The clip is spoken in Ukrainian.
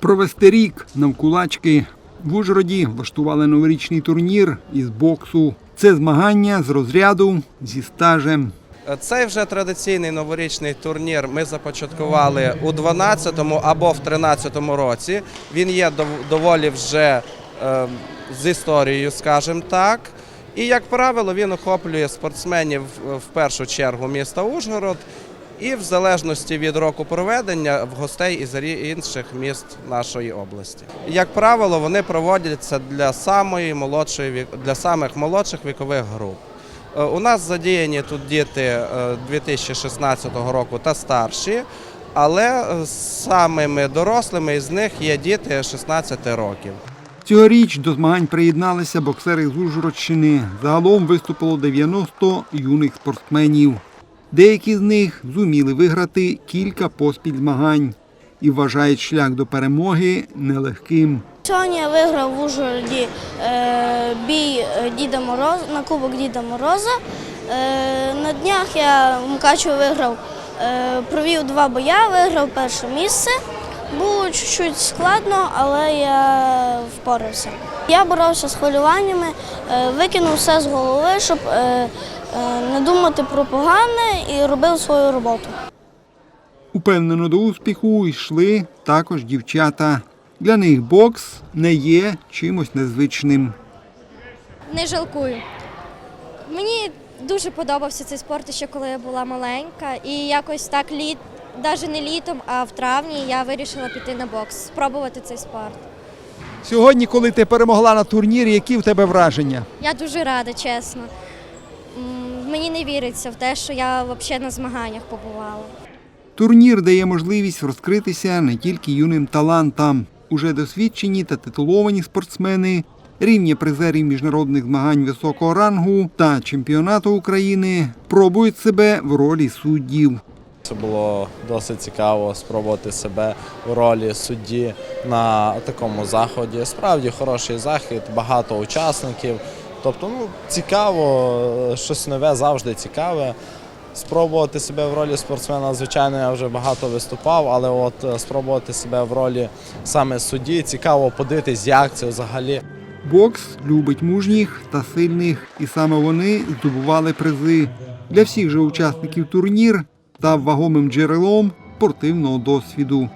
Провести рік навкулачки в Ужгороді влаштували новорічний турнір із боксу. Це змагання з розряду зі стажем. Цей вже традиційний новорічний турнір ми започаткували у 12-му або в 13-му році. Він є доволі вже е, з історією, скажімо так. І, як правило, він охоплює спортсменів в першу чергу міста Ужгород і в залежності від року проведення в гостей із інших міст нашої області. Як правило, вони проводяться для самої молодшої для самих молодших вікових груп. Е, У нас задіяні тут діти е, 2016 року та старші, але е, самими дорослими із них є діти 16 років. Цьогоріч до змагань приєдналися боксери з Ужгородщини. Загалом виступило 90 юних спортсменів. Деякі з них зуміли виграти кілька поспіль змагань і вважають шлях до перемоги нелегким. Сьогодні я виграв в Ужгороді е, бій е, Діда Мороза на Кубок Діда Мороза. Е, на днях я в Мукачево виграв, провів два боя, виграв перше місце. Було чуть-чуть складно, але я впорався. Я боровся з хвилюваннями, е, викинув все з голови, щоб е, е, не думати про погане і робив свою роботу. Упевнено до успіху йшли також дівчата. Для них бокс не є чимось незвичним. Не жалкую. Мені дуже подобався цей спорт ще коли я була маленька. І якось так літ, навіть не літом, а в травні я вирішила піти на бокс, спробувати цей спорт. Сьогодні, коли ти перемогла на турнірі, які в тебе враження? Я дуже рада, чесно. Мені не віриться в те, що я взагалі на змаганнях побувала. Турнір дає можливість розкритися не тільки юним талантам. Уже досвідчені та титуловані спортсмени, рівні призерів міжнародних змагань високого рангу та чемпіонату України пробують себе в ролі суддів. Це було досить цікаво спробувати себе у ролі судді на такому заході. Справді хороший захід, багато учасників. Тобто, ну цікаво, щось нове завжди цікаве. Спробувати себе в ролі спортсмена, звичайно, я вже багато виступав, але от е, спробувати себе в ролі саме судді, цікаво подивитись, як це взагалі. Бокс любить мужніх та сильних, і саме вони здобували призи. Для всіх же учасників турнір став вагомим джерелом спортивного досвіду.